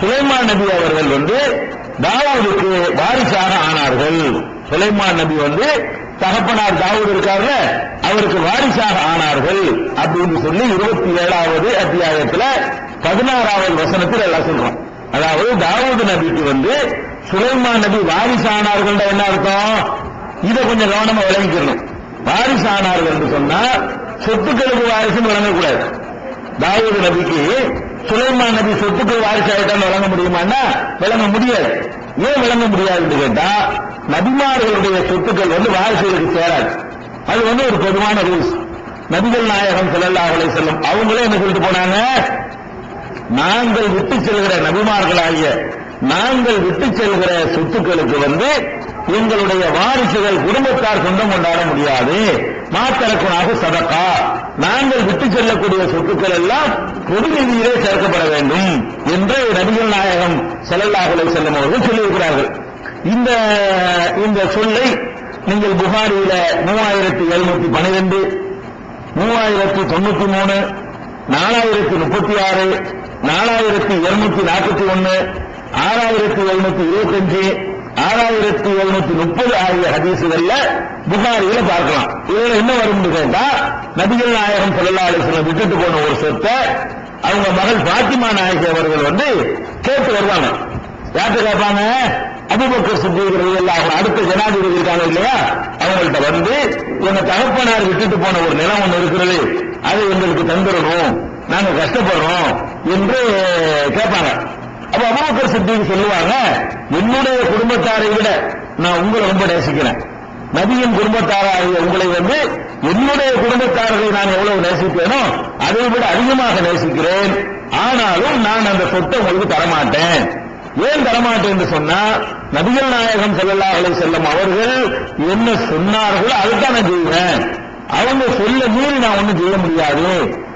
சுலைமான் நபி அவர்கள் வந்து தாவூதுக்கு வாரிசாக ஆனார்கள். சுலைமான் நபி வந்து தகப்பனார் தாவூத் இருக்கார்ல அவருக்கு வாரிசாக ஆனார்கள் அப்படின்னு சொல்லி இருபத்தி ஏழாவது அத்தியாயத்துல பதினாறாவது வசனத்தில் எல்லாம் சொல்றோம். அதாவது தாவூது நபிக்கு வந்து சுலைமான் நபி வாரிசானார்கள் என்ன அர்த்தம்? இதை கொஞ்சம் கவனமா விளங்கிக்கணும். வாரிசானார்கள் என்று சொன்னா சொத்துக்களுக்கு வாரிசுன்னு விளங்கக்கூடாது. தாவூது நபிக்கு சுலைமான் நபி சொத்துக்கள் வாரிசு ஆயிட்டான்னு விளங்க முடியுமான்னா விளங்க முடியாது. ஏன் விளங்க முடியாதுன்னு கேட்டா நபிமார்களுடைய சொத்துக்கள் வந்து வாரிசுகளுக்கு சேராது. அது வந்து ஒரு பொதுவான ரூல்ஸ். நபிகள் நாயகம் ஸல்லல்லாஹு அலைஹி செல்லும் அவங்களே என்ன சொல்லிட்டு போனாங்க? நாங்கள் விட்டு செல்கிற நபிமார்களாகிய நாங்கள் விட்டு செல்கிற சொத்துக்களுக்கு வந்து எங்களுடைய வாரிசுகள் குடும்பத்தார் சொந்தம் கொண்டாட முடியாது. மாத்தரக்குனாக சதக்கா. நாங்கள் விட்டு செல்லக்கூடிய சொத்துக்கள் எல்லாம் பொது நிதியிலே சேர்க்கப்பட வேண்டும் என்று நபிகள் நாயகம் ஸல்லல்லாஹு செல்லும் அவர்கள் சொல்லியிருக்கிறார்கள். இந்த இந்த சொல்லை நீங்கள் புகாரியில மூவாயிரத்தி எழுநூத்தி பனிரெண்டு மூவாயிரத்தி தொண்ணூத்தி மூணு நாலாயிரத்தி முப்பத்தி ஆறு நாலாயிரத்தி இருநூத்தி நாற்பத்தி ஒன்னு ஆறாயிரத்தி எழுநூத்தி இருபத்தஞ்சு ஆறாயிரத்தி எழுநூத்தி முப்பது ஆகிய ஹதீசுகள்ல புகாரியில பார்க்கலாம். இதுல என்ன வரும்னு கேட்டா நபிகள் நாயகம் ஸல்லல்லாஹு அலைஹி விட்டுட்டு போன ஒரு சொத்தை அவங்க மகள் பாத்திமா நாயகி அவர்கள் வந்து கேட்டு வருவாங்க. யார்கிட்ட கேட்பாங்க? அபுபக்கர் சித்திகள் எல்லாம் அடுத்த ஜனாதிபதி இருக்காங்க இல்லையா? அவங்கள்ட்ட வந்து உங்க தகப்பனார் விட்டுட்டு போன ஒரு நிலம் ஒன்று இருக்கிறது. அதை எங்களுக்கு தந்துடணும். நாங்க கஷ்டப்படுறோம். என்று கேட்பாங்க. அப்ப அபுபக்கர் சித்திக்கு சொல்லுவாங்க என்னுடைய குடும்பத்தாரை விட நான் உங்களை ரொம்ப நேசிக்கிறேன். நபியின் குடும்பத்தாராகிய உங்களை வந்து என்னுடைய குடும்பத்தாரர்களை நான் எவ்வளவு நேசிப்பேனோ அதை விட அதிகமாக நேசிக்கிறேன். ஆனாலும் நான் அந்த சொத்தை உங்களுக்கு தரமாட்டேன். ஏன் தரமாட்டேன் என்று சொன்னா நபிகள் நாயகம் ஸல்லல்லாஹு செல்லும் அவர்கள் என்ன சொன்னார்களோ அதுதான் நான் செய்வேன். அவங்க சொல்ல மீறி நான் ஒண்ணும் செய்ய முடியாது.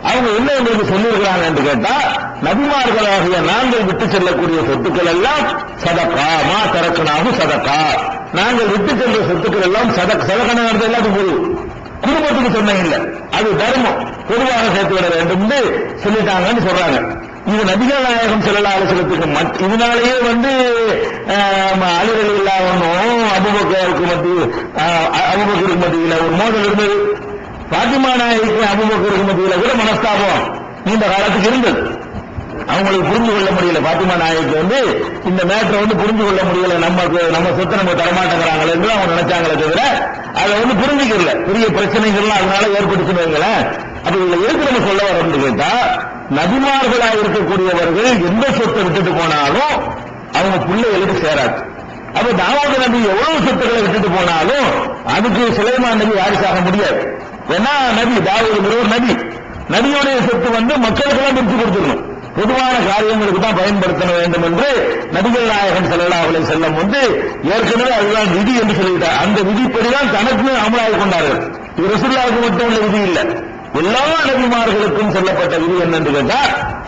அவங்க என்ன எங்களுக்கு சொல்லியிருக்கிறாங்க என்று கேட்டா நபிமார்களாகிய நாங்கள் விட்டு செல்லக்கூடிய சொத்துக்கள் எல்லாம் சதக்கா மா சரக்கனாகும் சதக்கா. நாங்கள் விட்டு சென்ற சொத்துக்கள் எல்லாம் சதக் சதக்கணம் எல்லாத்துக்கும் பொது குடும்பத்துக்கு சொன்னீங்க இல்ல. அது தர்மம். பொதுவாக சேர்த்து விட வேண்டும் சொல்லிட்டாங்கன்னு சொல்றாங்க. இது நபிகள் நாயகம் செல்லல்லா அலுவலத்துக்கு இதனாலேயே வந்து அலுவலர்கள் இல்லாமனும் அபுபக்கருக்கு மத்தியில் அபுபக்கருக்கு மத்தியில் ஒரு மோதல் இருந்தது. பாத்திமா நாயகிக்கு அபுபக்கருக்கு மத்தியில கூட மனஸ்தாபம். நீண்ட காலத்துக்கு இருந்தது. அவங்களுக்கு புரிந்து கொள்ள முடியல. பாத்திமா நாயக்கு வந்து இந்த மேட்டரை வந்து புரிஞ்சு கொள்ள முடியல. நமக்கு நம்ம சொத்தை நம்ம தரமாட்டேங்கிறாங்களே என்று அவங்க நினைச்சாங்களே தவிர அதை வந்து புரிஞ்சுக்கல. பெரிய பிரச்சனைகள்லாம் அதனால ஏற்படுத்துன்னு வைங்களேன். அப்ப இதுல எதுக்கு நம்ம சொல்ல வரோம்னு கேட்டா நபிமார்களாக இருக்கக்கூடியவர்கள் எந்த சொத்தை விட்டுட்டு போனாலும் அவங்க பிள்ளைகளுக்கு சேராது. அப்ப தாவூது நபி எவ்வளவு சொத்துக்களை விட்டுட்டு போனாலும் அதுக்கு சுலைமான் நபி வாரிசாக முடியாது. ஏன்னா நபி தாவூதுங்கிறவர் நபி நபியுடைய சொத்து வந்து மக்களுக்கெல்லாம் பிரித்து கொடுத்துடணும். பொதுவான காரியங்களுக்கு தான் பயன்படுத்த வேண்டும் என்று நபிகள் நாயகம் ஸல்லல்லாஹு அவளை செல்லம் வந்து ஏற்கனவே அதுதான் விதி என்று சொல்லிவிட்டார் அந்த விதிப்படிதான் தனக்கு அமலாகி கொண்டார்கள். இது ரசுல்லாவுக்கு மட்டும் உள்ள விதி இல்லை. எல்லா நபிமார்களுக்கும் சொல்லப்பட்ட விதி என்னென்று கேட்டா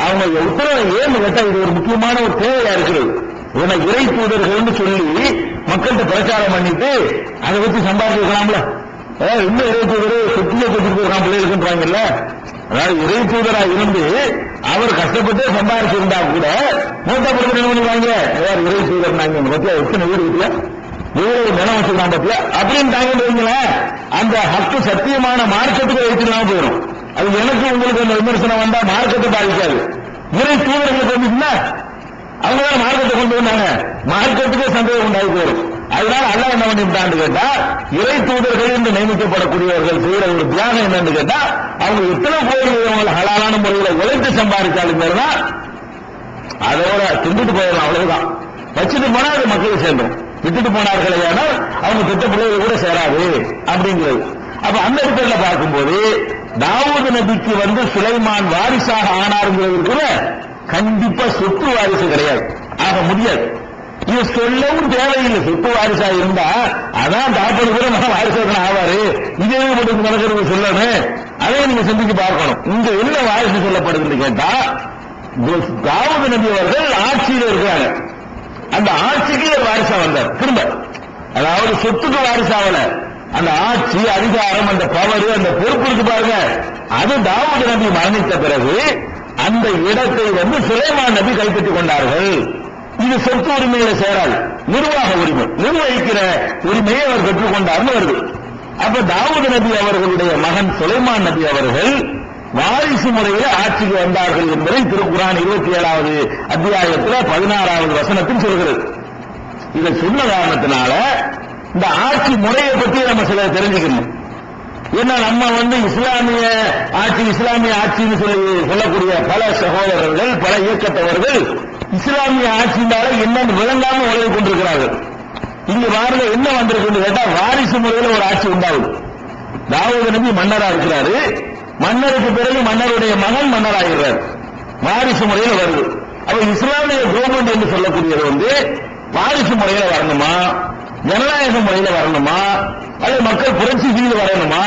அவங்க உத்தரவை ஏன்னு கேட்டால் இது ஒரு முக்கியமான ஒரு தேவையா இருக்கிறது. இவனை இறை தூதர்கள்னு சொல்லி மக்கள்கிட்ட பிரச்சாரம் பண்ணிட்டு அதை வச்சு சம்பாதிக்கலாம்ல இன்னும் இறை தூதர் சுத்தியை கொடுத்துட்டு போகிறான் பிள்ளைகளுக்குன்றாங்கல்ல? அதாவது இறை தூதரா இருந்து அவர் கஷ்டப்பட்டு சம்பாதிச்சிருந்தா கூட மூத்த பொறுப்பு என்ன பண்ணுவாங்க? யார் இறை தூதர் நாங்க பத்தியா எத்தனை வீடு இருக்குல்ல? வீடு நிலம் வச்சிருக்கான் பத்தியா? அப்படின்னு தாங்க வைங்களேன் அந்த ஹக்கு சத்தியமான மார்க்கெட்டுக்கு வைத்துலாம் போயிடும் அது எனக்கு உங்களுக்கு அந்த விமர்சனம் வந்தா மார்க்கத்தை பாதிக்காது. இறை தூதர்களுக்கு வந்துச்சுன்னா அவங்க தான் மார்க்கெட்டை கொண்டு வந்தாங்க மார்க்கெட்டுக்கே சந்தேகம் உண்டாகி போயிடும். அதனால அல்ல என்ன பண்ணிவிட்டான்னு கேட்டா இறை தூதர்கள் என்று நியமிக்கப்படக்கூடியவர்கள் செய்யற ஒரு தியாகம் என்னன்னு கேட்டா அவங்க எத்தனை கோடி அவங்க ஹலாலான முறையில் உழைத்து சம்பாதிச்சாலும் தான் அதோட திண்டுட்டு போயிடலாம் அவ்வளவுதான். வச்சுட்டு போனா அது மக்களுக்கு சேர்ந்துடும் விட்டுட்டு போனார்களே ஆனால் அவங்க திட்ட பிள்ளைகள் கூட சேராது அப்படிங்கிறது. அப்ப அந்த இடத்துல பார்க்கும்போது தாவூது நபிக்கு வந்து சுலைமான் வாரிசாக ஆனாருங்கிறதுக்குள்ள கண்டிப்பா சொத்து வாரிசு கிடையாது. ஆக முடியாது. இது சொல்லவும் தேவையில்லை. சொத்து வாரிசா இருந்தா அதான் தாப்பது கூட நான் வாரிசு ஆவாரு. இதே மட்டும் நடக்கிறது சொல்லணும். அதை நீங்க சிந்திச்சு பார்க்கணும். இங்க என்ன வாரிசு சொல்லப்படுதுன்னு கேட்டா தாவூது நபி அவர்கள் ஆட்சியில் இருக்கிறாங்க. அந்த ஆட்சிக்கு ஒரு வாரிசா வந்தார். திரும்ப. அதாவது சொத்துக்கு வாரிசாவல அந்த ஆட்சி அதிகாரம் அந்த பவர் அந்த பொறுப்பு இருக்கு பாருங்க. அது தாவூது நபி மரணித்த பிறகு அந்த இடத்தை வந்து சுலைமான் நபி கைப்பற்றிக் கொண்டார்கள். இது சொத்து உரிமையில சேராது. நிர்வாக உரிமை. நிர்வகிக்கிற உரிமையை அவர் பெற்றுக்கொண்டார்னு வருது. அப்ப தாவூது நபி அவர்களுடைய மகன் சுலைமான் நபி அவர்கள் வாரிசு முறையில் ஆட்சிக்கு வந்தார்கள் என்பதை திருக்குறான் இருபத்தி ஏழாவது அத்தியாயத்தில் பதினாறாவது வசனத்தில் சொல்கிறது. இதை சொன்ன காரணத்தினால இந்த ஆட்சி முறையை பத்தி நம்ம சில தெரிஞ்சுக்கணும். ஏன்னா நம்ம வந்து இஸ்லாமிய ஆட்சி இஸ்லாமிய ஆட்சின்னு சொல்லி சொல்லக்கூடிய பல சகோதரர்கள் பல இயக்கத்தவர்கள் இஸ்லாமிய ஆட்சியினால என்னன்னு விளங்காம உலகி கொண்டிருக்கிறார்கள். இங்கு வாரில என்ன வந்திருக்குன்னு கேட்டா வாரிசு முறையில் ஒரு ஆட்சி உண்டாகுது. தாவூது நபி மன்னரா இருக்கிறாரு. மன்னருக்கு பிறகு மன்னருடைய மகன் மன்னராகிறார். வாரிசு முறையில் வருது. அப்ப இஸ்லாமிய கவர்மெண்ட் என்று சொல்லக்கூடியது வந்து வாரிசு முறையில் வரணுமா? ஜனநாயக முறையில் வரணுமா? அல்லது மக்கள் புரட்சி செய்து வரணுமா?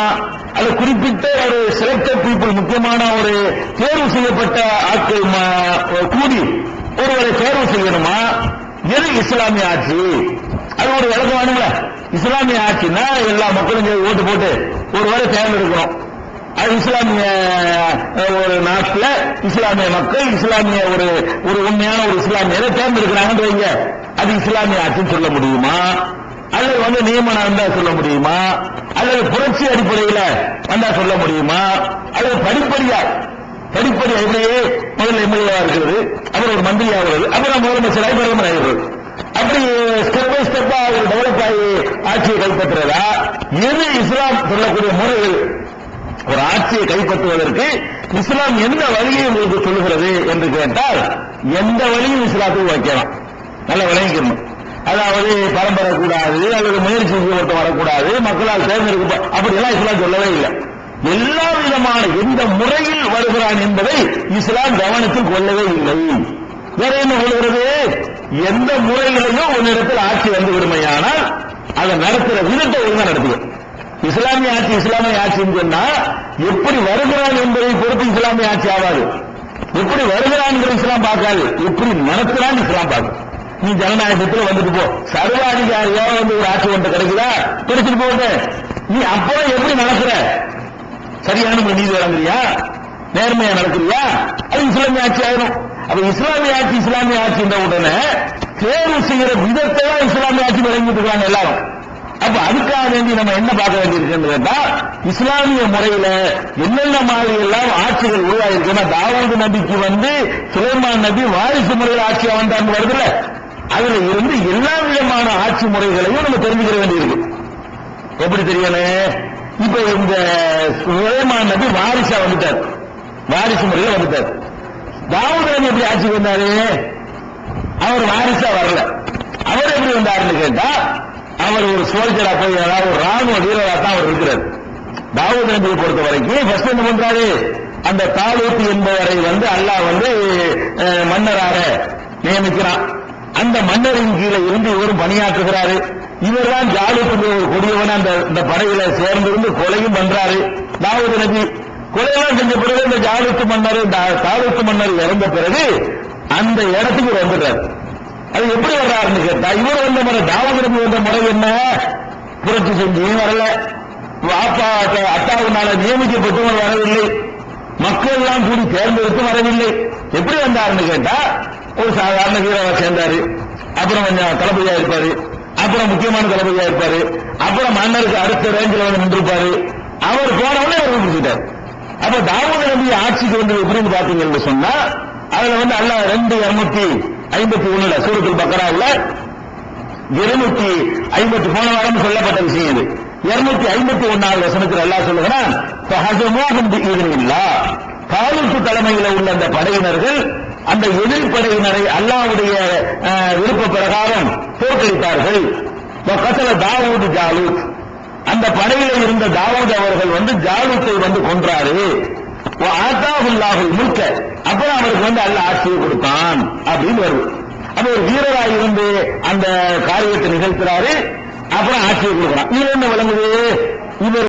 அல்லது குறிப்பிட்ட ஒரு செலக்டட் பீப்புள் முக்கியமான ஒரு தேர்வு செய்யப்பட்ட ஆட்கள் கூடி ஒருவரை தேர்வு செய்யணுமா? எது இஸ்லாமிய ஆட்சி? அது ஒரு விளக்கம் வேணுங்களா இஸ்லாமிய ஆட்சினா எல்லா மக்களும் ஓட்டு போட்டு ஒருவரை தேர்ந்தெடுக்கிறோம் அது இஸ்லாமிய ஒரு நாட்டில் இஸ்லாமிய மக்கள் இஸ்லாமிய ஒரு ஒரு உண்மையான ஒரு இஸ்லாமியரை தேர்ந்தெடுக்கிறாங்கன்றீங்க அது இஸ்லாமிய ஆட்சின்னு சொல்ல முடியுமா? வந்து நியமனம் வந்தா சொல்ல முடியுமா? அல்லது புரட்சி அடிப்படையில் வந்தா சொல்ல முடியுமா? அல்லது படிப்படியா படிப்படியா இப்படியே முதல்ல எம்எல்ஏவா இருக்கிறது அப்புறம் ஒரு மந்திரி ஆகிறது அப்புறம் முதலமைச்சராக பிரதமர் ஆகிறது அப்படி ஸ்டெப் பை ஸ்டெப்பா அவர் டெவலப் ஆகி ஆட்சியை கைப்பற்றுறதா? எது இஸ்லாம் சொல்லக்கூடிய முறைகள் ஒரு ஆட்சியை கைப்பற்றுவதற்கு இஸ்லாம் எந்த வழியை உங்களுக்கு சொல்லுகிறது என்று கேட்டால் எந்த வழியும் இஸ்லாத்துக்கு வைக்கலாம் நல்ல விளங்கிக்கணும். அதாவது பரம்பரை கூடாது அல்லது முயற்சி ஒருத்தர் வரக்கூடாது மக்களால் தேர்ந்தெடுக்க அப்படியெல்லாம் இஸ்லாம் சொல்லவே இல்லை. எல்லா விதமான எந்த முறையில் வருகிறான் என்பதை இஸ்லாம் கவனத்தில் கொள்ளவே இல்லை. வேற என்ன கொள்கிறது எந்த முறையிலையும் உன்னிடத்தில் ஆட்சி வந்து விடுமையானால் அதை நடத்துற விதத்தை ஒழுங்கா நடத்துவோம் இஸ்லாமிய ஆட்சி இஸ்லாமிய ஆட்சின்னு சொன்னா எப்படி வருகிறான் என்பதை பொறுத்து இஸ்லாமிய ஆட்சி ஆகாது. எப்படி வருகிறான் இஸ்லாம் பார்க்காது. எப்படி நடத்துறான் இஸ்லாம் பார்க்கும் நீ ஜனநாயகத்துல வந்துட்டு போ. சர்வாதிகாரியா வந்து ஒரு ஆட்சி ஒன்று கிடைக்குதா? கிடைச்சிட்டு போட்டு. நீ அப்போ எப்படி நடக்கிற? சரியான நீதி வழங்குறியா? நேர்மையா நடக்கிறியா? அது இஸ்லாமிய ஆட்சி ஆயிரும். அப்ப இஸ்லாமிய ஆட்சி இஸ்லாமிய ஆட்சி என்ற உடனே தேர்வு செய்யற விதத்தை தான் இஸ்லாமிய ஆட்சி வழங்கிட்டு இருக்காங்க எல்லாரும். அப்ப அதுக்காக வேண்டி நம்ம என்ன பார்க்க வேண்டியிருக்குன்னு கேட்டா இஸ்லாமிய முறையில என்னென்ன மாதிரி எல்லாம் ஆட்சிகள் உருவாயிருக்குன்னா தாவூது நபிக்கு வந்து சுலைமான் நபி வாரிசு முறையில் ஆட்சியா வந்தான்னு வருதுல்ல. அதுல இருந்து எல்லா விதமான ஆட்சி முறைகளையும் நம்ம தெரிஞ்சுக்கிற வேண்டியிருக்கு. எப்படி தெரியணும் இப்ப இந்த சுலைமான் நபி வாரிசா வந்துட்டார். வாரிசு முறையில் வந்துட்டார். தாவூத் நபி எப்படி ஆட்சிக்கு வந்தாரு? அவர் வாரிசா வரல. அவர் எப்படி வந்தாருன்னு கேட்டா அவர் ஒரு சோல்ஜரா போய் அதாவது ஒரு ராணுவ வீரரா தான் அவர் இருக்கிறார். தாவூத் நபியை பொறுத்த வரைக்கும் ஃபர்ஸ்ட் என்ன பண்றாரு? அந்த தாலூத் என்பவரை வந்து அல்லாஹ் வந்து மன்னராக நியமிக்கிறான். அந்த மன்னரின் கீழே இருந்து இவரும் பணியாற்றுகிறாரு. இவர்தான் ஜாலிக்கு ஒரு கொடியவன் அந்த இந்த படையில சேர்ந்திருந்து கொலையும் பண்றாரு. தாவூது நபி கொலையெல்லாம் செஞ்ச பிறகு இந்த ஜாலுத்து மன்னர் தா- தாலூத்து மன்னர் இறந்த பிறகு அந்த இடத்துக்கு வந்துடுறாரு. அது எப்படி வர்றாருன்னு கேட்டா இவர் வந்த முறை தாவூது நபி வந்த முறை என்ன? புரட்சி செஞ்சியும் வரல. வாப்பா அட்டாவுனால நியமிக்கப்பட்டவர் வரவில்லை. மக்கள் எல்லாம் கூடி தேர்ந்தெடுத்து வரவில்லை. எப்படி வந்தாருன்னு கேட்டா ஒரு சாதாரண வீரரா சேர்ந்தாரு. அப்புறம் கொஞ்சம் தளபதியா இருப்பாரு. அப்புறம் முக்கியமான தளபதியா இருப்பாரு. அப்புறம் மன்னருக்கு அடுத்த ரேஞ்சில் வந்து நின்றுப்பாரு. அவர் போனவனே அவர் பிடிச்சிட்டார் அப்ப தாவூது நபி ஆட்சிக்கு வந்து எப்படின்னு பாத்தீங்கன்னு சொன்னா அதுல வந்து அல்ல ரெண்டு இருநூத்தி ஐம்பத்தி ஒண்ணுல பக்கரா இல்ல இருநூத்தி ஐம்பத்தி போன வாரம் சொல்லப்பட்ட விஷயம் இது. இருநூத்தி ஐம்பத்தி ஒன்னாவது வசனத்தில் அல்லாஹ் சொல்லுகிறான் "ஃபஹஸமூஹும் பிஇذنில்லாஹ்." தாலூத்து தலைமையில் உள்ள அந்த படையினர்கள் அந்த எதிர்ப்படையினரை படையினரை விருப்ப பிரகாரம் தோற்கடித்தார்கள். கசல தாவூது ஜாலூத். அந்த படையில இருந்த தாவூத் அவர்கள் வந்து ஜாலூத்தை வந்து கொன்றாரு. ஆத்தாஹுல்லாஹுல் முல்க. அப்புறம் அவருக்கு வந்து அல்லாஹ் ஆட்சியை கொடுத்தான் அப்படின்னு வருது. அப்ப ஒரு வீரராக இருந்து அந்த காரியத்தை நிகழ்த்துறாரு. அப்புறம் ஆட்சியை கொடுக்குறான் இது என்ன விளங்குது? இவர்